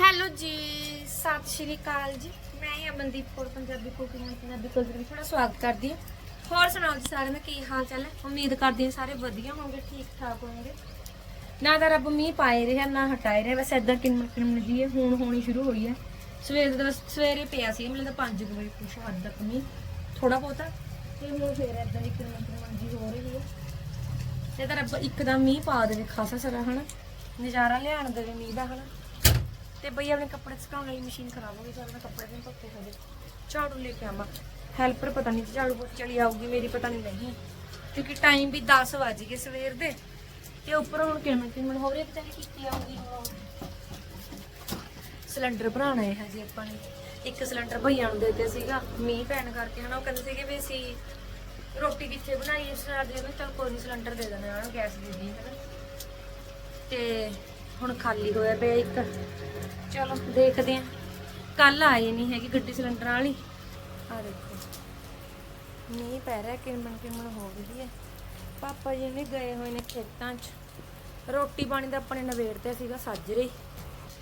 Hello ਜੀ, ਸਤਿ ਸ਼੍ਰੀ ਅਕਾਲ ਜੀ। ਮੈਂ ਹੀ Amandeep Kaur, Punjabi cooking and Punjabi culture ਵਿੱਚ ਤੁਹਾਡਾ ਸਵਾਗਤ ਕਰਦੀ ਹਾਂ। ਹੋਰ ਸੁਣਾਓ ਜੀ ਸਾਰਿਆਂ ਦਾ ਕੀ ਹਾਲ ਚਾਲ ਹੈ? ਉਮੀਦ ਕਰਦੀ ਹਾਂ ਸਾਰੇ ਵਧੀਆ ਹੋਣਗੇ, ਠੀਕ ਠਾਕ ਹੋਣਗੇ। ਨਾ ਤਾਂ ਰੱਬ ਮੀਂਹ ਪਾਏ ਰਿਹਾ, ਨਾ ਹਟਾਏ ਰਿਹਾ, ਬਸ ਏਦਾਂ ਕਿੰਨ ਕਿੰਨ ਜੀ ਹੈ ਹੁਣ ਹੋਣੀ ਸ਼ੁਰੂ ਹੋਈ ਹੈ। ਸਵੇਰ ਦਾ ਬਸ, ਸਵੇਰੇ ਪਿਆ ਸੀ, ਮੈਨੂੰ ਤਾਂ 5 ਵਜੇ ਕੁਛ ਹੱਦ ਤੱਕ ਮੀਂਹ ਥੋੜਾ ਬਹੁਤਾ। ਤੇ ਹੁਣ ਫੇਰ ਏਦਾਂ ਦੀ ਕਿੰਨ ਕਿੰਨ ਜੀ ਹੋ ਰਹੀ ਹੈ। ਤੇ ਤਾਂ ਰੱਬ ਇੱਕਦਮ ਮੀਂਹ ਪਾ ਦੇਵੇ, ਖਾਸਾ ਸਾਰਾ, ਹਨਾ? ਨਜ਼ਾਰਾ ਲਿਆਣ ਦੇਵੇ ਮੀਂਹ ਦਾ, ਹਨਾ? ਤੇ ਬਈ ਆਪਣੇ ਕੱਪੜੇ ਸੁਕਾਉਣ ਵਾਲੀ ਮਸ਼ੀਨ ਖਰਾਬ ਹੋ ਗਈ, ਚੱਲ ਮੈਂ ਕੱਪੜੇ ਦੇ ਧੋਤੇ ਖੜੇ ਝਾੜੂ ਲੈ ਕੇ ਆਵਾਂ। ਹੈਲਪਰ ਪਤਾ ਨਹੀਂ ਝਾੜੂ ਪੋਚ ਚਲੀ ਆਊਗੀ, ਮੇਰੀ ਪਤਾ ਨਹੀਂ ਨਹੀਂ। ਕਿਉਂਕਿ ਟਾਈਮ ਵੀ 10 ਵਜ ਗਏ ਸਵੇਰ ਦੇ। ਤੇ ਉੱਪਰ ਹੁਣ ਕਿਵੇਂ ਕਿਵੇਂ ਹੋ ਰਹੀ ਹੈ ਵਿਚਾਰੀ ਕੀਤੀ ਆਊਗੀ ਹੁਣ? ਸਿਲੰਡਰ ਭਰਾਣਾ ਹੈ ਹਜੇ ਆਪਾਂ ਨੇ। ਇੱਕ ਸਿਲੰਡਰ ਭਈਆ ਨੂੰ ਦੇ ਦਿੱਤੇ ਸੀਗਾ, ਮੀਂਹ ਪੈਣ ਕਰਕੇ ਹਨਾ, ਉਹ ਕਹਿੰਦੇ ਸੀਗੇ ਵੀ ਅਸੀਂ ਰੋਟੀ ਕਿੱਥੇ ਬਣਾਈ ਇਸ ਨਾਲ ਦੇ ਚਲ ਕੋਈ ਨਹੀਂ ਸਿਲੰਡਰ ਦੇ ਦੇਣਾ ਉਹਨਾਂ ਨੂੰ ਗੈਸ ਦੇ ਦੀ ਹਨਾ। ਤੇ ਹੁਣ ਖਾਲੀ ਹੋਇਆ ਪਿਆ ਇੱਕ। ਚਲੋ, ਦੇਖਦੇ ਆਂ ਕੱਲ ਆਈ ਨਹੀਂ ਹੈਗੀ ਗੱਡੀ ਸਿਲੰਡਰ ਵਾਲੀ ਆ ਦੇਖੋ। ਮੀਂਹ ਪੈ ਰਿਹਾ, ਕਿੰਮਣ ਕਿੰਮਣ ਹੋ ਗਈ ਹੈ। ਪਾਪਾ ਜੀ ਨੇ ਗਏ ਹੋਏ ਨੇ ਖੇਤਾਂ 'ਚ। ਰੋਟੀ ਪਾਣੀ ਦਾ ਆਪਣੇ ਨਵੇੜ ਤੇ ਸੀਗਾ ਸਾਜਰੇ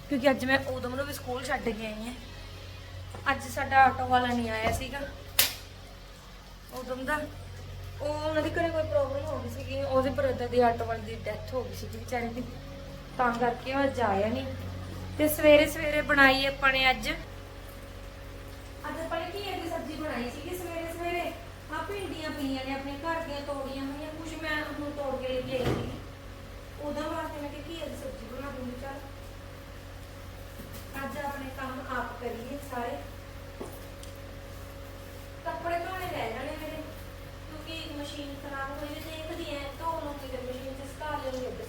ਕਿਉਂਕਿ ਅੱਜ ਮੈਂ ਉਦਮ ਨੂੰ ਵੀ ਸਕੂਲ ਛੱਡ ਕੇ ਆਈ ਹਾਂ। ਅੱਜ ਸਾਡਾ ਆਟੋ ਵਾਲਾ ਨਹੀਂ ਆਇਆ ਸੀਗਾ। ਉਦਮ ਦਾ ਉਹ ਉਹਨਾਂ ਦੀ ਘਰੇ ਕੋਈ ਪ੍ਰੋਬਲਮ ਹੋ ਗਈ ਸੀਗੀ। ਉਹਦੇ ਬ੍ਰਦਰ ਦੀ ਆਟੋ ਵਾਲੇ ਦੀ ਡੈਥ ਹੋ ਗਈ ਸੀ ਵਿਚਾਰੇ ਦੀ। ਤਾਂ ਕਰਕੇ ਉਹ ਅੱਜ ਆਇਆ ਨਹੀਂ। ਤੇ ਸਵੇਰੇ ਸਵੇਰੇ ਬਣਾਈ ਆਪਾਂ ਨੇ ਅੱਜ। ਅੱਜ ਆਪਾਂ ਨੇ ਘੀਏ ਦੀ ਸਬਜ਼ੀ ਬਣਾਈ ਸੀਗੀ ਸਵੇਰੇ ਸਵੇਰੇ। ਆ ਭਿੰਡੀਆਂ ਪਈਆਂ ਨੇ ਆਪਣੇ ਘਰ ਦੀਆਂ ਤੋੜੀਆਂ ਹੋਈਆਂ ਕੁਝ ਮੈਂ ਹੁਣ ਤੋੜ ਕੇ ਲੈ ਕੇ ਆਈ ਸੀ ਉਹਦਾ ਵਾਸਤੇ ਮੈਂ ਕਿ ਘੀਏ ਦੀ ਸਬਜ਼ੀ ਬਣਾ ਦੂੰਗੀ, ਚੱਲ। ਅੱਜ ਆਪਣੇ ਕੰਮ ਆਪ ਕਰੀਏ ਸਾਰੇ। ਕੱਪੜੇ ਧੋਣੇ ਰਹਿ ਜਾਣੇ ਮੇਰੇ, ਕਿਉਂਕਿ ਮਸ਼ੀਨ ਖਰਾਬ ਹੋਈ ਵੀ ਦੇਖਦੀ ਐ ਧੋ ਲੂੰਗੀ ਤੇ ਮਸ਼ੀਨ ਤੇ ਸੁਕਾ ਲੂੰਗੀ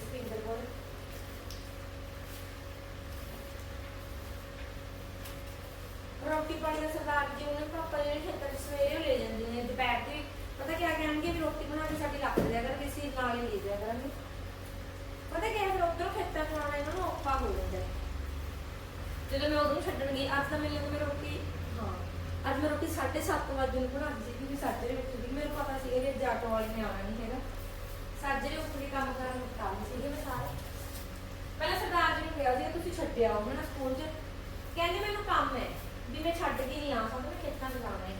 ਰੋਟੀ ਪਾਣੀ ਦਾ ਸਰਦਾਰ ਜੀ ਉਹਨੇ ਪਾਪਾ ਜਿਹੜੇ ਖੇਤਾਂ 'ਚ ਸਵੇਰੇ ਉਹ ਲੈ ਜਾਂਦੇ ਨੇ, ਦੁਪਹਿਰ ਦੀ। ਪਤਾ ਕੀ ਕਹਿਣਗੇ ਵੀ ਰੋਟੀ ਬਣਾ ਕੇ ਸਾਡੀ ਲੱਗ ਦਿਆ ਕਰ ਅਸੀਂ ਨਾਲ ਹੀ ਲੈ ਜਾਇਆ ਕਰਾਂਗੇ। ਪਤਾ ਕੀ ਫਿਰ ਉੱਧਰੋਂ ਖੇਤਾਂ 'ਚ ਇਹਨਾਂ ਨੂੰ ਔਖਾ ਹੋ ਜਾਂਦਾ। ਜਦੋਂ ਮੈਂ ਉਦੋਂ ਛੱਡਣ ਗਈ, ਅੱਜ ਤਾਂ ਮੈਨੂੰ ਮੈਂ ਰੋਟੀ, ਹਾਂ, ਅੱਜ ਮੈਂ ਰੋਟੀ 7:30 ਵਜੇ ਨੂੰ ਬਣਾਉਂਦੀ ਸੀ ਕਿਉਂਕਿ ਸਾਜਰੇ ਵਿੱਚ ਮੈਨੂੰ ਪਤਾ ਸੀ ਕਿ ਜਾਟੋ ਵਾਲੀ ਨੇ ਆਉਣਾ ਨਹੀਂ ਹੈਗਾ। ਸਾਜਰੇ ਉੱਠ ਕੇ ਕੰਮ ਕਰਨ ਨੂੰ ਕੰਮ ਸੀਗੇ ਮੈਂ ਸਾਰੇ। ਪਹਿਲਾਂ ਸਰਦਾਰ ਜੀ ਨੂੰ ਕਿਹਾ ਸੀ ਤੁਸੀਂ ਛੱਡਿਆ ਆਓ ਨਾ ਸਕੂਲ 'ਚ। ਕਹਿੰਦੇ ਮੈਨੂੰ ਕੰਮ ਹੈ। ਵੀ ਮੈਂ ਛੱਡ ਕੇ ਨਹੀਂ ਆ ਸਕਦਾ, ਮੈਂ ਖੇਤਾਂ 'ਚ ਜਾਣਾ ਹੈ।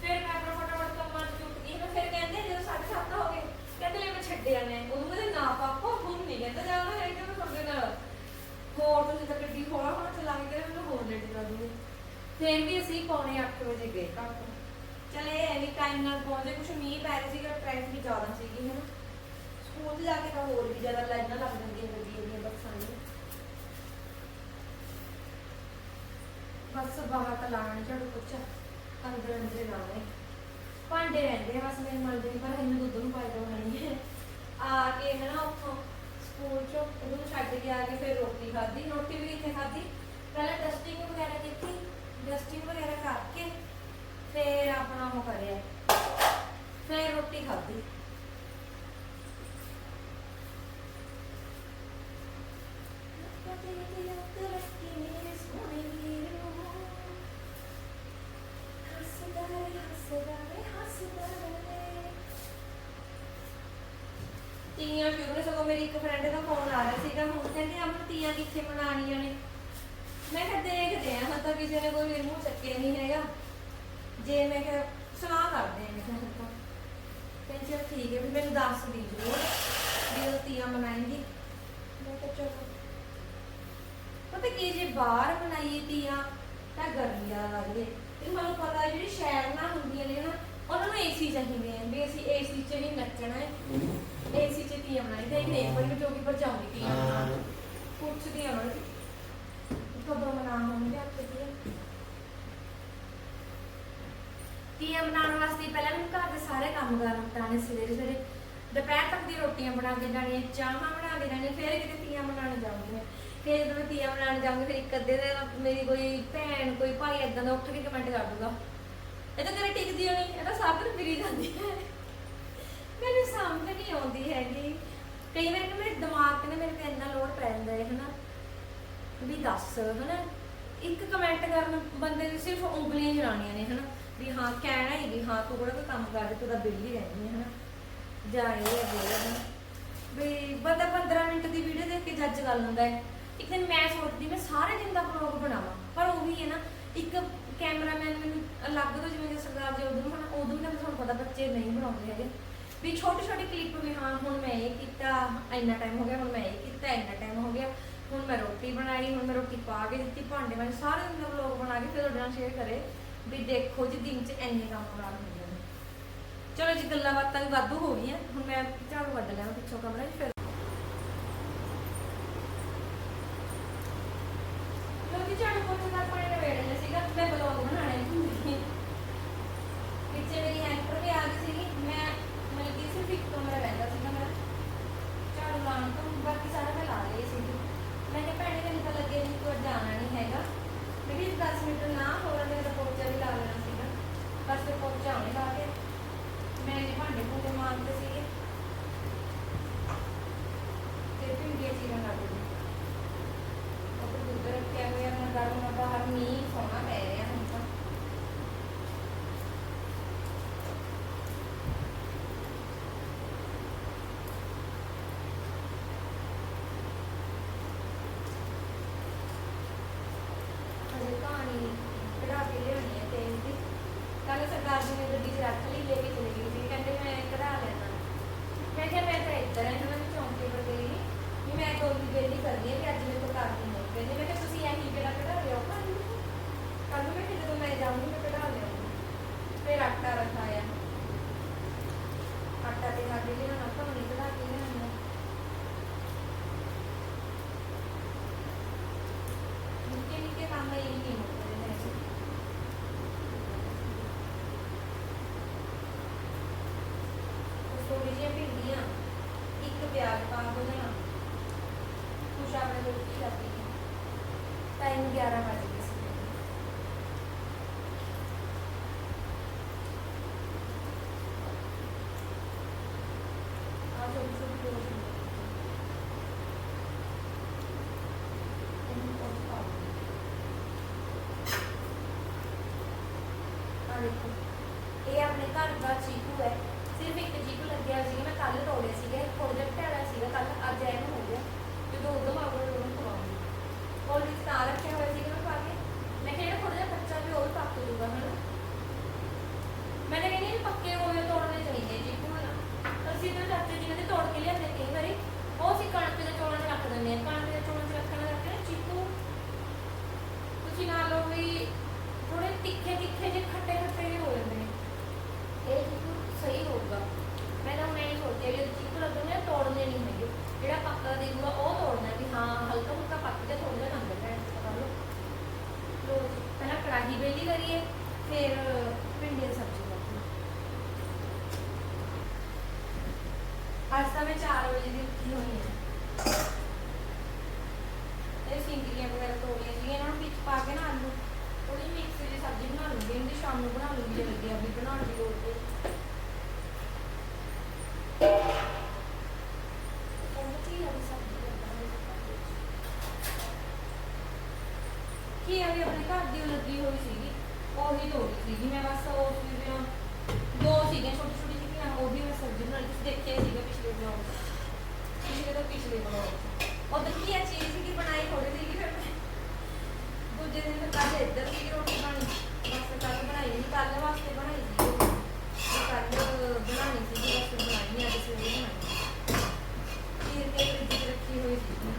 ਫਿਰ ਮੈਂ ਆਪਣਾ ਫਟਾਫਟ ਕੰਮਾਂ 'ਚ ਜੁਟ ਗਈ ਨਾ ਫਿਰ ਕਹਿੰਦੇ ਜਦੋਂ 7:30 ਹੋ ਗਏ, ਕਹਿੰਦੇ ਲੈ ਮੈਂ ਛੱਡਿਆ ਨੇ ਉਹਨੂੰ ਕਹਿੰਦੇ ਨਾ ਪਾਪਾ, ਹੁਣ ਨਹੀਂ, ਕਹਿੰਦਾ ਜਾਣਾ ਹੈ ਕਿ ਮੈਂ ਤੁਹਾਡੇ ਨਾਲ ਹੋਰ ਤੁਸੀਂ ਤਾਂ ਗੱਡੀ ਹੌਲਾ ਹੌਲਾ ਚਲਾ ਕੇ ਮੈਨੂੰ ਹੋਰ ਲੇਟ ਕਰ ਦੂਗੇ ਫਿਰ ਵੀ ਅਸੀਂ ਪੌਣੇ 8 ਵਜੇ ਗਏ ਘਰ ਤੋਂ। ਚਲ ਇਹ ਹੈ ਵੀ ਟਾਈਮ ਨਾਲ ਪਹੁੰਚੇ, ਕੁਛ ਮੀਂਹ ਪੈ ਰਿਹਾ ਸੀਗਾ ਟ੍ਰੈਫਿਕ ਵੀ ਜ਼ਿਆਦਾ ਸੀਗੀ ਹੈ ਨਾ ਸਕੂਲ 'ਚ ਜਾ ਕੇ ਤਾਂ ਹੋਰ ਵੀ ਜ਼ਿਆਦਾ ਲਾਈਨਾਂ ਲੱਗ ਜਾਂਦੀਆਂ, ਗੱਡੀਆਂ ਦੀਆਂ, ਬੱਸਾਂ ਦੀਆਂ। ਬਸ ਬਾਹਰ ਤਾਂ ਲਾਣਾ ਨੀ ਝਾੜੂ ਪੋਚਾ। ਅੰਦਰ ਅੰਦਰ ਲਾਣਾ ਹੈ ਭਾਂਡੇ ਰਹਿੰਦੇ ਆ ਬਸ ਮੇਰੇ ਮਲਦੇ ਨੀ, ਪਰ ਇਹਨੂੰ ਦੁੱਧ ਨੂੰ ਪਾਈ ਦੋਣੀ ਹੈ ਆ ਕੇ ਹੈ ਨਾ ਉੱਥੋਂ ਸਕੂਲ ਚੋਂ ਉਹਨੂੰ ਛੱਡ ਕੇ ਆ ਕੇ ਫਿਰ ਰੋਟੀ ਖਾਧੀ। ਰੋਟੀ ਵੀ ਕਿੱਥੇ ਖਾਧੀ? ਪਹਿਲਾਂ ਡਸਟਿੰਗ ਵਗੈਰਾ ਕੀਤੀ ਡਸਟਿੰਗ ਵਗੈਰਾ ਕਰਕੇ ਫਿਰ ਆਪਣਾ ਉਹ ਕਰਿਆ। ਫਿਰ ਰੋਟੀ ਖਾਧੀ। ਕਿੱਥੇ ਮਨਾਣੀਆਂ ਨੇ? ਮੈਂ ਕਿਹਾ ਦੇਖਦੇ ਆ ਹਾਂ ਤਾਂ ਕਿਸੇ ਨੇ ਕੋਈ ਮੇਰੇ ਮੂੰਹ ਚੱਕਿਆ ਨਹੀਂ ਹੈਗਾ। ਜੇ ਮੈਂ ਕਿਹਾ ਸਲਾਹ ਕਰਦੇ ਆ ਮੈਂ ਕਿਹਾ ਫਿਰ ਤਾਂ ਕਹਿੰਦੇ ਚਲ ਠੀਕ ਹੈ ਵੀ ਮੈਨੂੰ ਦੱਸ ਦੀ ਜ਼ਰੂਰ ਵੀ ਉਹ ਤੀਆਂ ਮਨਾਏਂਗੀ। ਮੈਂ ਕਿਹਾ ਚਲੋ। ਪਤਾ ਕੀ ਜੇ ਬਾਹਰ ਬਣਾਈਏ ਤੀਆਂ ਤਾਂ ਗਰਮੀ ਜ਼ਿਆਦਾ ਲੱਗਦੀ ਤੇ ਮੈਨੂੰ ਪਤਾ ਜਿਹੜੀ ਸ਼ਹਿਰ ਨਾਲ ਹੁੰਦੀਆਂ ਨੇ ਨਾ ਉਹਨਾਂ ਨੂੰ ਏਸੀ ਚਾਹੀਦੇ ਆ। ਵੀ ਅਸੀਂ ਏਸੀ 'ਚ ਹੀ ਨੱਚਣਾ ਹੈ। ਏਸੀ 'ਚ ਤੀਆਂ ਬਣਾਈ ਤੇ ਇੱਕ ਪਰ ਵੀ ਚੋਕੀ ਪਰ ਜਾਉਂਗੀ ਤੀਆਂ। ਪੁੱਛਦੀ ਆ ਮੈਂ ਕਦੋਂ ਮਨਾ ਹੋਣਗੇ ਆਪੇ ਤੀਆਂ ਤੀਆਂ ਬਣਾਉਣ ਵਾਸਤੇ ਪਹਿਲਾਂ ਮੈਨੂੰ ਘਰ ਦੇ ਸਾਰੇ ਕੰਮ ਕਰਨੇ ਪੈਣੇ ਸਵੇਰੇ ਸਵੇਰੇ ਦੁਪਹਿਰ ਤੱਕ ਦੀ ਰੋਟੀਆਂ ਬਣਾ ਕੇ ਜਾਣੀਆਂ ਚਾਹਾਂ ਬਣਾ ਕੇ ਜਾਣੀਆਂ, ਫਿਰ ਕਿਤੇ ਤੀਆਂ ਬਣਾਉਣ ਜਾਊਂਗੀ ਫਿਰ ਜਦੋਂ ਮੈਂ ਤੀਆਂ ਬਣਾਉਣ ਜਾਊਂਗੀ, ਫਿਰ ਇੱਕ ਅੱਧੇ ਦਾ ਮੇਰੀ ਕੋਈ ਭੈਣ, ਕੋਈ ਭਾਈ ਏਦਾਂ ਦਾ ਉੱਠ ਕੇ ਕਮੈਂਟ ਕਰ ਦੂਗਾ। ਇਹ ਤਾਂ ਤੇਰੇ ਟਿਕਦੀ ਹੋਣੀ ਇਹ ਤਾਂ ਸਭ ਨੂੰ ਫਿਰੀ ਜਾਂਦੀ ਹੈ। ਮੈਨੂੰ ਸਮਝ ਨਹੀਂ ਆਉਂਦੀ ਹੈਗੀ। ਕਈ ਵਾਰ ਕਿ ਮੇਰੇ ਦਿਮਾਗ ਤੇ ਨਾ ਮੇਰੇ ਤੇ ਇੰਨਾ ਲੋਡ ਪੈ ਜਾਂਦਾ ਹੈ, ਹਨਾ? ਵੀ ਦੱਸ, ਹਨਾ? ਇੱਕ ਕਮੈਂਟ ਕਰਨ ਬੰਦੇ ਦੀ ਸਿਰਫ ਉਂਗਲੀਆਂ ਹੀ ਚਲਾਉਣੀਆਂ ਨੇ, ਹਨਾ? ਵੀ ਹਾਂ, ਕਹਿਣਾ ਹੀ ਵੀ ਹਾਂ, ਤੂੰ ਕਿਹੜਾ ਕੋਈ ਕੰਮ ਕਰਦੇ ਤੂੰ ਬਿੱਲ ਹੀ ਰਹਿੰਦੀ ਹੈ, ਹਨਾ? ਜਾਂ ਇਹ ਹੈ ਬੋਲਦਾ ਵੀ ਬੰਦਾ 15 ਮਿੰਟ ਦੀ ਵੀਡੀਓ ਦੇਖ ਕੇ ਜੱਜ ਗੱਲ ਹੁੰਦਾ ਹੈ। ਇੱਕ ਦਿਨ ਮੈਂ ਸੋਚਦੀ, ਮੈਂ ਸਾਰੇ ਦਿਨ ਦਾ ਵਲੌਗ ਬਣਾਵਾਂ। ਪਰ ਉਹ ਵੀ ਹੈ ਨਾ, ਇੱਕ ਕੈਮਰਾਮੈਨ ਮੈਨੂੰ ਅਲੱਗ ਤੋਂ ਜਿਵੇਂ ਸਰਦਾਰ ਜੀ ਉਦੋਂ ਹਨਾ ਉਦੋਂ ਨਾ ਤੁਹਾਨੂੰ ਪਤਾ ਬੱਚੇ ਨਹੀਂ ਬਣਾਉਂਦੇ ਹੈਗੇ। ਵੀ ਛੋਟੇ ਛੋਟੇ ਕਲਿੱਪ ਵੀ, ਹਾਂ, ਹੁਣ ਮੈਂ ਇਹ ਕੀਤਾ, ਇੰਨਾ ਟਾਈਮ ਹੋ ਗਿਆ, ਹੁਣ ਮੈਂ ਇਹ ਕੀਤਾ, ਇੰਨਾ ਟਾਈਮ ਹੋ ਗਿਆ, ਹੁਣ ਮੈਂ ਰੋਟੀ ਬਣਾਈ, ਹੁਣ ਮੈਂ ਰੋਟੀ ਪਾ ਕੇ ਦਿੱਤੀ, ਭਾਂਡੇ ਮੈਂ ਸਾਰੇ ਦਿਨ ਲੋਕ ਬਣਾ ਕੇ ਫਿਰ ਤੁਹਾਡੇ ਨਾਲ ਸ਼ੇਅਰ ਕਰੇ ਵੀ ਦੇਖੋ ਜੀ, ਦਿਨ 'ਚ ਇੰਨੇ ਕੰਮ ਕਰਾ ਲੈਂਦੇ ਨੇ। ਚਲੋ ਜੀ, ਗੱਲਾਂ ਬਾਤਾਂ ਵੀ ਵਾਧੂ ਹੋ ਗਈਆਂ, ਹੁਣ ਮੈਂ ਝਾੜੂ ਵੱਢ ਲਿਆ ਪਿੱਛੋਂ ਕਮਰੇ 'ਚ ਫਿਰ ਕੀ ਆ ਵੀ ਆਪਣੇ ਘਰ ਦੀ ਉਹ ਲੱਗੀ ਹੋਈ ਸੀਗੀ, ਉਹੀ ਤੋੜੀ ਸੀਗੀ ਮੈਂ ਬਸ, ਉਹ ਜਿਹੜੀਆਂ ਦੋ ਸੀਗੀਆਂ, ਛੋਟੀ ਛੋਟੀ ਜਿਹੀ ਉਹ ਵੀ ਮੈਂ ਸਬਜ਼ੀ ਬਣਾਈ ਤੁਸੀਂ ਦੇਖਿਆ ਸੀਗਾ ਪਿਛਲੇ ਬਲੌਗ ਤੁਸੀਂ ਕਿਹਦਾ ਪਿਛਲੇ ਬਲੌਗ ਉਹ ਕੀ ਆ, ਚੀਜ਼ ਸੀਗੀ, ਬਣਾਈ ਥੋੜੀ ਸੀਗੀ ਫਿਰ ਮੈਂ। ਦੂਜੇ ਦਿਨ ਫਿਰ ਕੱਲ ਇੱਧਰ ਸੀਗੀ ਰੋਟੀ ਪਾਣੀ ਬਸ ਕੱਲ ਬਣਾਈ ਨਹੀਂ ਕੱਲ ਵਾਸਤੇ ਬਣਾਈ ਸੀ ਕੱਲ ਬਣਾਣੀ ਸੀਗੀ, ਬਸ ਬਣਾਈ ਨਹੀਂ ਅੱਜ ਸਵੇਰੇ ਬਣਾਈ। ਫਿਰ ਫਿਰ ਰੱਖੀ ਹੋਈ ਸੀ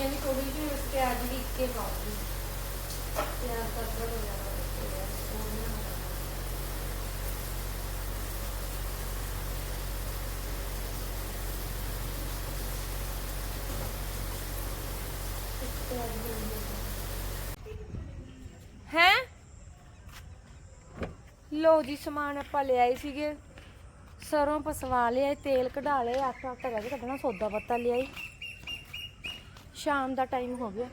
ਭਿੰਡੀਆਂ ਵੀ ਥੋੜੀ ਜਿਹੀ ਪਿਆਜ਼ ਵੀ ਇੱਕੇ ਪਾਉਂਗੀ। ਪਿਆਜ਼ ਦਾ ਥੋੜਾ ਹੋ। ਜਾਣਾ ਹੈ? ਲੋ ਜੀ, ਸਮਾਨ ਆਪਾਂ ਲਿਆਏ ਸੀਗੇ। ਸਰੋਂ ਪਸਵਾ ਲਿਆਏ ਤੇਲ ਕਢਾ ਲਿਆ ਆਟਾ ਆਟਾ ਰਹਿ ਗਿਆ ਕੱਢਣਾ ਸੌਦਾ ਪੱਤਾ ਲਿਆਈ। ਸ਼ਾਮ ਦਾ ਟਾਈਮ ਹੋ ਗਿਆ।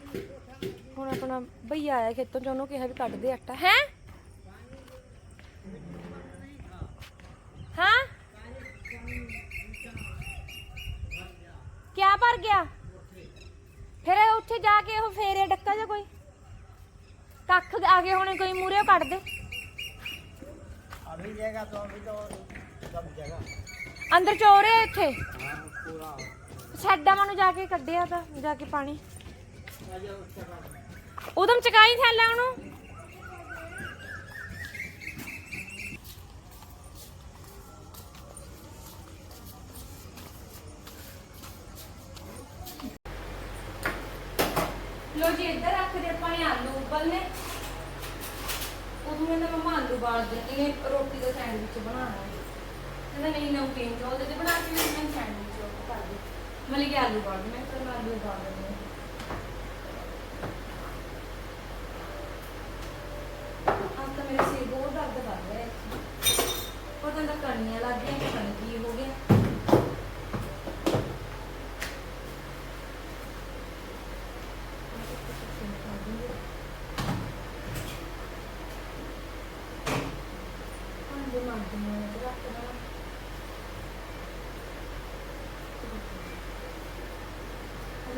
ਹੁਣ ਆਪਣਾ ਭਈਆ ਆਇਆ ਖੇਤੋਂ ਚ ਉਹਨੂੰ ਕਿਹਾ ਵੀ ਕੱਢ ਦੇ ਆਟਾ। ਹੈ? ਹਾਂ? ਕਿਆ ਭਰ ਗਿਆ? ਫਿਰ ਉੱਥੇ ਜਾ ਕੇ ਉਹ ਫੇਰੇ ਡੱਕਾ ਜਾਂ ਕੋਈ? ਕੱਖ ਆ ਗਏ ਹੋਣੇ ਕੋਈ ਮੂਰੇ ਕੱਢ ਦੇ। ਅੰਦਰ ਚੋਰ ਹੈ ਇੱਥੇ ਛੱਡਾ ਮਨੂੰ ਜਾ ਕੇ ਕੱਢਿਆ ਤਾਂ, ਜਾ ਕੇ ਪਾਣੀ। ਉਦਮ ਚਕਾਈ ਥੈਲਾ ਉਹਨੂੰ। ਲੋ ਜੀ, ਇੱਧਰ ਰੱਖਦੇ ਆਪਾਂ ਨੇ ਆਲੂ ਉਬਲਨੇ। ਉਦੋਂ ਮੈਂ ਮਮਾ ਆਲੂ ਬਾਲ ਦਿੱਤੀ ਨੇ, ਰੋਟੀ ਦਾ ਸੈਂਡਵਿਚ ਬਣਾਉਣਾ। ਕਹਿੰਦਾ ਨਹੀਂ, ਨਮਕੀਨ ਚੌਲ ਦੇ ਬਣਾ ਕੇ ਮੈਂ ਸੈਂਡਵਿਚ ਦੇ ਮੈਂ ਲਿਆ ਆਲੂ ਬਾਲ ਦੇ ਮੈਂ ਤਾਂ ਆਲੂ ਬਾਲ ਦਿੰਦੀ ਹਾਂ ਅੱਜ ਤਾਂ ਮੇਰੇ ਸਿਰ ਬਹੁਤ ਦਰਦ ਕਰ ਰਿਹਾ ਹੈ ਪਤਾ ਨਹੀਂ ਕਣੀਆਂ ਲੱਗ ਗਈਆਂ ਪਤਾ ਨਹੀਂ ਕੀ ਹੋ ਗਿਆ ਭਾਂਡੇ ਮਾਂਜਣੇ ਨੇ ਤੇ ਰੱਖ ਦੇਣਾ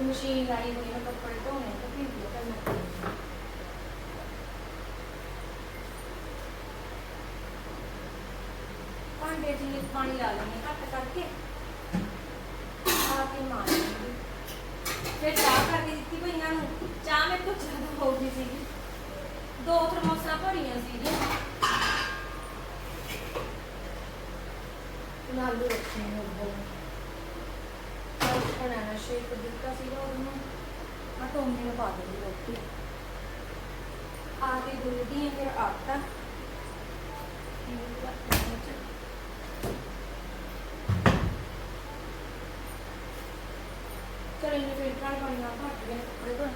ਅभी ਮਸ਼ੀਨ ਲਾਈ ਹੋਈ ਹੈ ਕੱਪੜੇ ਧੋਣੇ ਤਾਂ ਫਿਰ ਵੀ ਭਾਂਡੇ ਚ ਪਾਣੀ ਲਾ ਲੈਣੇ ਘੱਟ ਕਰਕੇ। ਆ ਕੇ ਮਾਰ ਲੈਂਦੀ ਫਿਰ ਚਾਹ ਕਰਕੇ ਦਿੱਤੀ ਭਈਆਂ ਨੂੰ। ਚਾਹ ਮੇਰੇ ਤੋਂ ਜ਼ਿਆਦਾ ਹੋ ਗਈ ਸੀਗੀ। ਦੋ ਥਰਮੋਸਾਂ ਭਰੀਆਂ ਸੀਗੀਆਂ। ਆਲੂ ਰੱਖੇ ਨੇ ਉੱਪਰ ਬਣਾਣਾ ਦਿੱਤਾ ਸੀਗਾ ਉਹਨੂੰ। ਮੈਂ ਟੋਮੀ ਨੂੰ ਪਾ ਦਿੰਦੀ ਰੋਟੀ। ਆ ਕੇ ਗੁੰਨਦੀ ਹੈ ਫਿਰ ਆਟਾ। ਇਹਨੂੰ ਇਹਨੇ ਫਿਰ ਟਰਾਈ ਕਰਨਾ ਘੱਟ ਗਏ, ਕੱਪੜੇ ਧੋਣੇ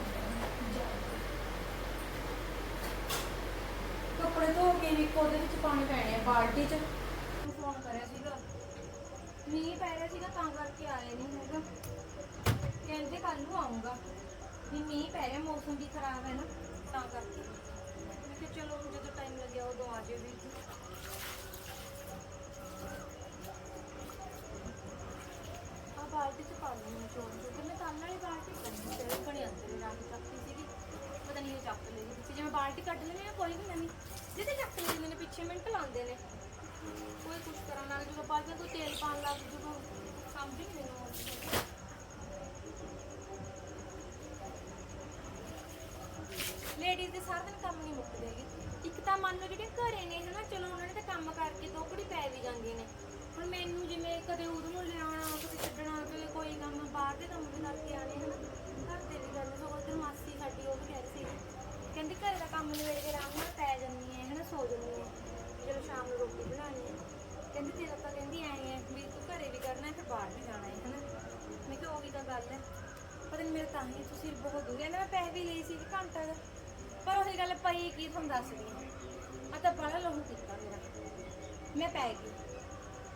ਕੱਪੜੇ ਧੋ ਕੇ ਵੀ ਉਹਦੇ ਵਿੱਚ ਪਾਣੀ ਪੈਣੇ ਆ, ਬਾਲਟੀ 'ਚ। ਫੋਨ ਕਰਿਆ ਸੀਗਾ। ਮੀਂਹ ਪੈ ਰਿਹਾ ਸੀਗਾ ਤਾਂ ਕਰਕੇ ਆਇਆ ਨਹੀਂ ਹੈਗਾ। ਕਹਿੰਦੇ ਕੱਲ ਨੂੰ ਆਉਂਗਾ ਵੀ ਮੀਂਹ ਪੈ ਰਿਹਾ, ਮੌਸਮ ਵੀ ਖਰਾਬ ਹੈ ਨਾ, ਤਾਂ ਕਰਕੇ। ਮੈਂ ਕਿਹਾ ਚਲੋ, ਜਦੋਂ ਟਾਈਮ ਲੱਗਿਆ ਉਦੋਂ ਆ ਜਾਇਓ ਵੀ ਆ ਬਾਲਟੀ 'ਚ ਪਾ ਲੈਣੀ ਚੋਰ ਚੋਰ ਤੇ ਮੈਂ ਕੱਲ ਵਾਲੀ ਬਾਲਟੀ ਕੱਢੀ ਤੇ ਕਣੀ ਅੰਦਰ ਰੱਖ ਚੱਕੀ ਸੀਗੀ। ਪਤਾ ਨਹੀਂ ਉਹ ਚੱਕ ਲਈ ਸੀ। ਜਿਵੇਂ ਬਾਲਟੀ ਕੱਢ ਲੈਣੀ ਆ ਕੋਈ ਵੀ ਨਵੀਂ। ਜਿਹਦੇ ਚੱਕ ਲੈਂਦੇ ਨੇ, ਪਿੱਛੇ ਮਿੰਟ ਲਾਉਂਦੇ ਨੇ। ਕੋਈ ਕੁਛ ਕਰਨ ਲੱਗ ਜੂਗਾ ਬਾਅਦ ਵਿੱਚ ਤੇਲ ਪਾਣ ਲੱਗ ਜੂਗਾ ਸਮਝ ਨਹੀਂ ਮੈਨੂੰ ਲੇਡੀਜ਼ ਦੇ ਸਾਰਾ ਦਿਨ ਕੰਮ ਨਹੀਂ ਮੁੱਕਦੇ ਹੈਗੇ। ਇੱਕ ਤਾਂ ਮੰਨ ਲਓ ਜਿਹੜੇ ਘਰੇ ਨੇ ਹਨਾ, ਚਲੋ ਉਹਨਾਂ ਨੇ ਤਾਂ ਕੰਮ ਕਰਕੇ ਦੋ ਕੁੜੀ ਪੈ ਵੀ ਜਾਂਦੀਆਂ ਨੇ। ਹੁਣ ਮੈਨੂੰ ਜਿਵੇਂ ਕਦੇ ਉਹਦੇ ਨੂੰ ਲਿਆਉਣਾ, ਕਦੇ ਛੱਡਣਾ, ਕਦੇ ਕੋਈ ਕੰਮ, ਬਾਹਰ ਦੇ ਕੰਮ ਵੀ ਕਰਕੇ ਆਣੇ ਹਨਾ। ਘਰ ਦੇ ਵੀ ਗੱਲ, ਸਗੋਂ ਉਧਰ ਮਾਸੀ ਸਾਡੀ ਉਹ ਵੀ ਕਹਿ ਰਹੀ ਸੀ। ਕਹਿੰਦੀ ਘਰੇ ਦਾ ਕੰਮ ਨਿਬੇੜ ਕੇ ਆਰਾਮ ਨਾਲ ਪੈ ਜਾਂਦੀ ਹੈ ਹਨਾ, ਸੋ ਜਾਂਦੀ ਹੈ। ਜਦੋਂ ਸ਼ਾਮ ਨੂੰ ਰੋਟੀ ਬਣਾਉਣੀ ਹੈ। ਕਹਿੰਦੀ ਤੇਰਾ ਤਾਂ ਕਹਿੰਦੀ ਐਂ ਹੈ ਵੀ ਤੂੰ ਘਰੇ ਵੀ ਕਰਨਾ ਹੈ ਤੇ ਬਾਹਰ ਵੀ ਜਾਣਾ ਹੈ ਹਨਾ। ਮੈਂ ਕਿਹਾ ਵੀ ਤਾਂ ਗੱਲ ਹੈ। ਪਤਾ ਨਹੀਂ ਮੇਰੇ ਤਾਂ ਹੀ ਤੁਸੀਂ ਬਹੁਤ ਦੂਰ ਕਹਿੰਦਾ ਮੈਂ ਪੈਸੇ ਵੀ ਲਈ ਸੀ ਘੰਟਾ ਦਾ ਪਰ ਉਹੀ ਗੱਲ ਪਈ ਕੀ ਤੁਹਾਨੂੰ ਦੱਸਦੀ ਹਾਂ। ਆ ਤਾਂ ਬੜਾ ਲਹੂ ਕੀਤਾ ਮੇਰਾ। ਮੈਂ ਪੈ ਗਈ।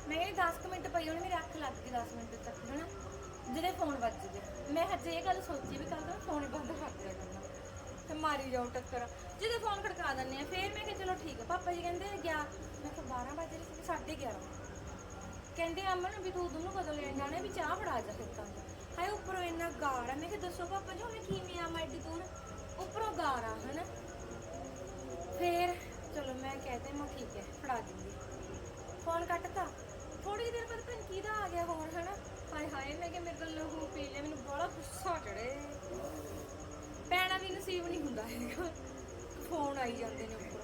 ਮੈਂ ਕਹਿੰਦੀ 10 ਕੁ ਮਿੰਟ ਪਈ, ਉਹਨੇ ਮੇਰੀ ਅੱਖ ਲੱਗ ਗਈ 10 ਮਿੰਟ ਤੱਕ, ਹਨਾ? ਜਿਹਦੇ ਫੋਨ ਵੱਜ ਗਿਆ ਮੈਂ ਹਜੇ ਇਹ ਗੱਲ ਸੋਚੀ ਵੀ ਕੱਲ ਤਾਂ ਫੋਨ ਬੰਦ ਕਰ ਦਿਆ ਕਰਨਾ। ਤੇ ਮਾਰੀ ਜਾਓ ਟੱਕਰ। ਜਦੋਂ ਫੋਨ ਖੜਕਾ ਦਿੰਦੇ ਆ, ਫੇਰ ਮੈਂ ਕਿਹਾ ਚਲੋ ਠੀਕ ਆ। ਪਾਪਾ ਜੀ ਕਹਿੰਦੇ ਗਿਆ। ਮੈਂ ਕਿਹਾ 12 ਵਜੇ ਸੀ 11:30 ਕਹਿੰਦੇ ਅਮਨ ਵੀ ਤੂੰ ਉਦੋਂ ਕਦੋਂ ਲੈਣ ਜਾਣਾ, ਵੀ ਚਾਹ ਫੜਾ ਜਾ ਫਿਰ ਤਾਂ। ਹਾਏ, ਉੱਪਰੋਂ ਇੰਨਾ ਗਾਰ ਆ ਮੈਂ ਕਿਹਾ, ਦੱਸੋ ਪਾਪਾ ਜੀ ਮੈਂ ਕਿਵੇਂ ਆਵਾਂ ਐਡੀ ਦੂਰ? ਉੱਪਰੋਂ ਗਾਰਾ ਹਨਾ? ਫੇਰ, ਚਲੋ, ਮੈਂ ਕਹਤੇ ਮੈਂ ਠੀਕ ਹੈ, ਫੜਾ ਦਿੰਦੀ। ਫੋਨ ਕੱਟਤਾ। ਥੋੜੀ ਦੇਰ ਬਾਅਦ ਪਤਾ ਕਿਹਦਾ ਆ ਗਿਆ ਹੋਰ, ਹਨਾ? ਹਾਏ ਹਾਏ, ਮੈਂ ਕਿ ਮੇਰੇ ਕੋਲ ਲਹੂ ਪੀ ਲਿਆ, ਮੈਨੂੰ ਬੜਾ ਗੁੱਸਾ ਚੜੇ ਪੈਣਾ ਵੀ ਨਸੀਬ ਨਹੀਂ ਹੁੰਦਾ ਹੈਗਾ। ਫੋਨ ਆਈ ਜਾਂਦੇ ਨੇ ਉੱਪਰ।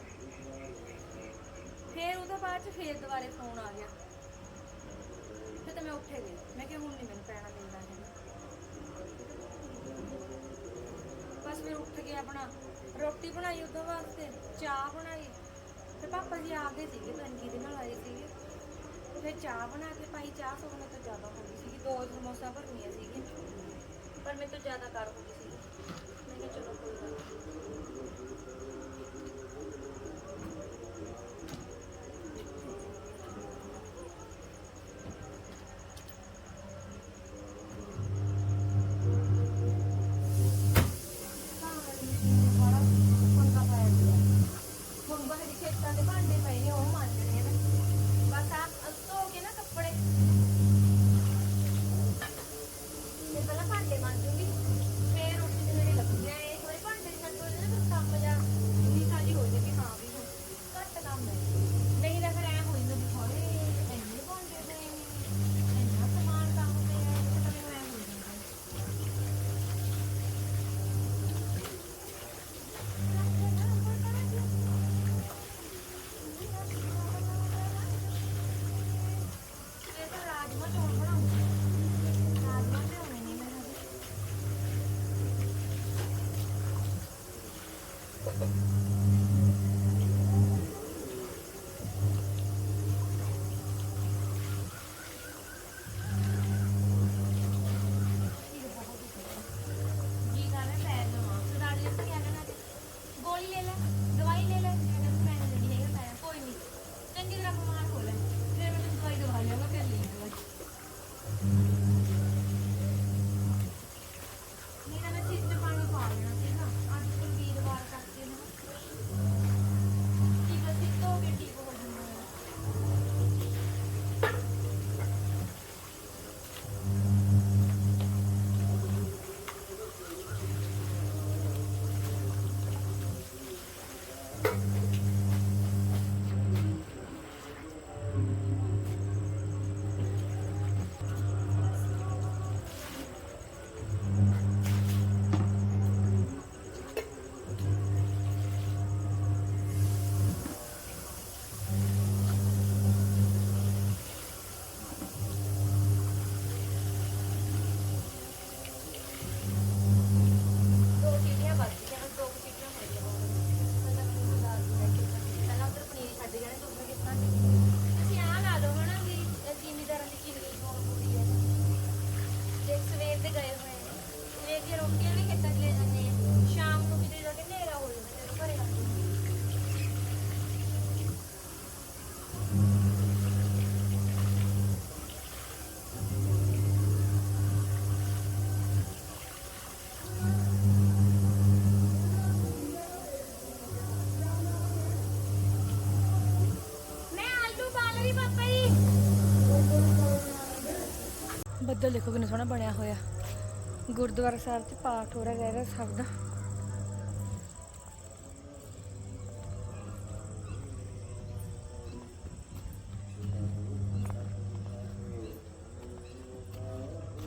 ਫੇਰ ਉਹਦੇ ਬਾਅਦ ਚ ਫੇਰ ਦੁਬਾਰੇ ਫੋਨ ਆ ਗਿਆ। ਫਿਰ ਤਾਂ ਮੈਂ ਉੱਠੇ ਗਈ ਮੈਂ ਕਿਹਾ, ਹੁਣ ਨਹੀਂ ਮੈਨੂੰ ਪੈਣਾ ਮਿਲਦਾ ਹੈਗਾ। ਬਸ ਫਿਰ ਉੱਠ ਕੇ ਆਪਣਾ। ਰੋਟੀ ਬਣਾਈ ਉਹਦੇ ਵਾਸਤੇ, ਚਾਹ ਬਣਾਈ। ਤੇ ਪਾਪਾ ਜੀ ਆ ਗਏ ਸੀਗੇ ਪੰਜੀ ਦੇ ਨਾਲ ਆਏ ਸੀਗੇ। ਫਿਰ ਚਾਹ ਬਣਾ ਕੇ ਪਾਈ, ਚਾਹ ਸਗੋਂ ਮੇਰੇ ਤੋਂ ਜ਼ਿਆਦਾ ਹੋ ਗਈ ਸੀਗੀ। ਦੋ ਸਮੋਸਾ ਭਰਨੀਆਂ ਸੀਗੀਆਂ। ਪਰ ਮੇਰੇ ਤੋਂ ਜ਼ਿਆਦਾ ਕਰ ਹੋ ਗਈ ਸੀਗੀ। ਮੈਂ ਕਿਹਾ ਚਲੋ ਕੋਈ ਗੱਲ ਨਹੀਂ ਦੇਖੋ ਕਿੰਨਾ ਸੋਹਣਾ ਬਣਿਆ ਹੋਇਆ। ਗੁਰਦੁਆਰਾ ਸਾਹਿਬ 'ਚ ਪਾਠ ਹੋ ਰਿਹਾ ਰਹਿ ਸਭ ਦਾ।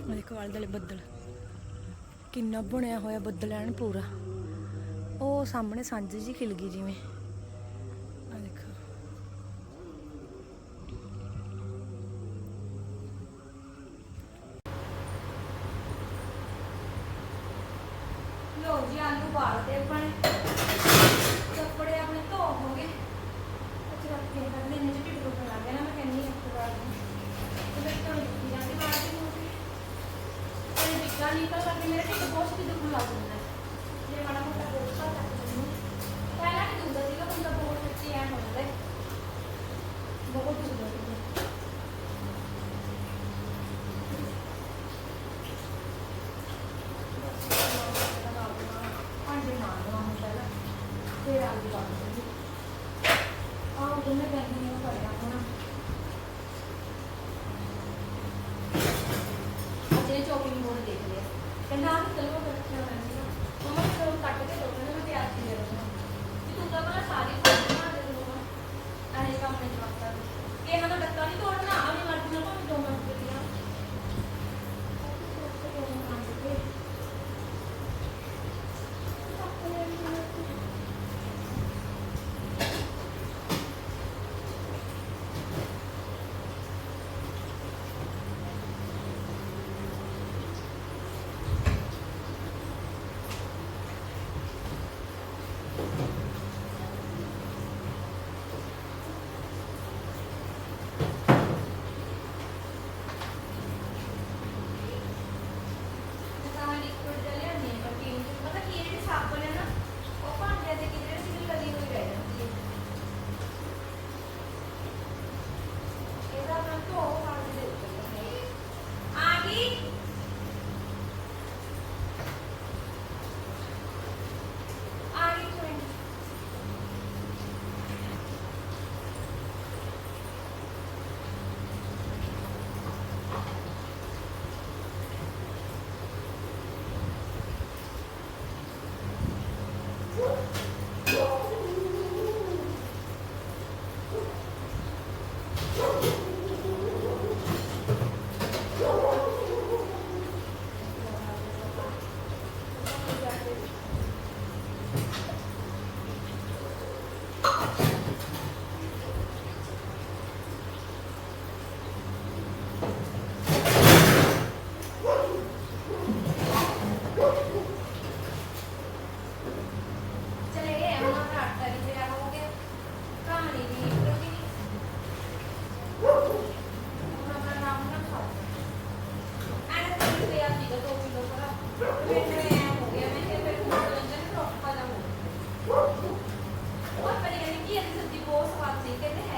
ਆਹ ਦੇਖੋ ਆਲੇ ਦੁਆਲੇ ਬੱਦਲ। ਕਿੰਨਾ ਬਣਿਆ ਹੋਇਆ ਬੱਦਲ ਐਨ ਪੂਰਾ। ਉਹ ਸਾਹਮਣੇ ਸਾਂਝ ਜੀ ਖਿਲ ਗਈ ਜਿਵੇਂ। ਲੋ ਆਪਾਂ ਨੇ ਕੱਪੜੇ ਆਪਣੇ ਧੋ ਹੋ ਗਏ ਅੱਛਾ ਰੱਖ ਕੇ ਕਰਨੇ ਨੇ ਜਿਹੜੀ ਟੁੱਟ ਲੱਗ ਗਿਆ ਨਾ, ਮੈਂ ਕਹਿੰਨੀ ਇੱਕ ਵਾਰ ਤੇ ਮੈਂ ਤਾਂ ਨਹੀਂ ਜਾਂਦੀ ਬਾਹਰ ਦੀ ਮੂੰਹ ਤੇ। ਇਹ ਨਿਕਲ ਕਰਕੇ ਮੇਰੇ ਢਿੱਡ ਬਹੁਤ ਹੀ ਦੁਖਣ ਲੱਗ ਜਾਂਦਾ ਜੇ ਮਾੜਾ ਮੋਟਾ ਗੋਸਾ ਤੱਕ ਪਹਿਲਾਂ ਨਹੀਂ ਦੁਖਦਾ ਸੀਗਾ, ਹੁਣ ਤਾਂ ਬਹੁਤ ਸੱਚੀ ਐ ਹੁੰਦਾ ਹੈ। ਕਹਿੰਦਾ ਆ ਤਲਵਾ ਰੱਖਿਆ ਸੀ ਮੰਮਾ ਨੂੰ ਕੱਟ ਕੇ ਦੋ ਮੈਂ ਤਿਆਰ ਕੀ ਕਰੂੰਗਾ ਕਿ ਤਾਂ ਬਣਾ ਸਾਰੀ বিকেলে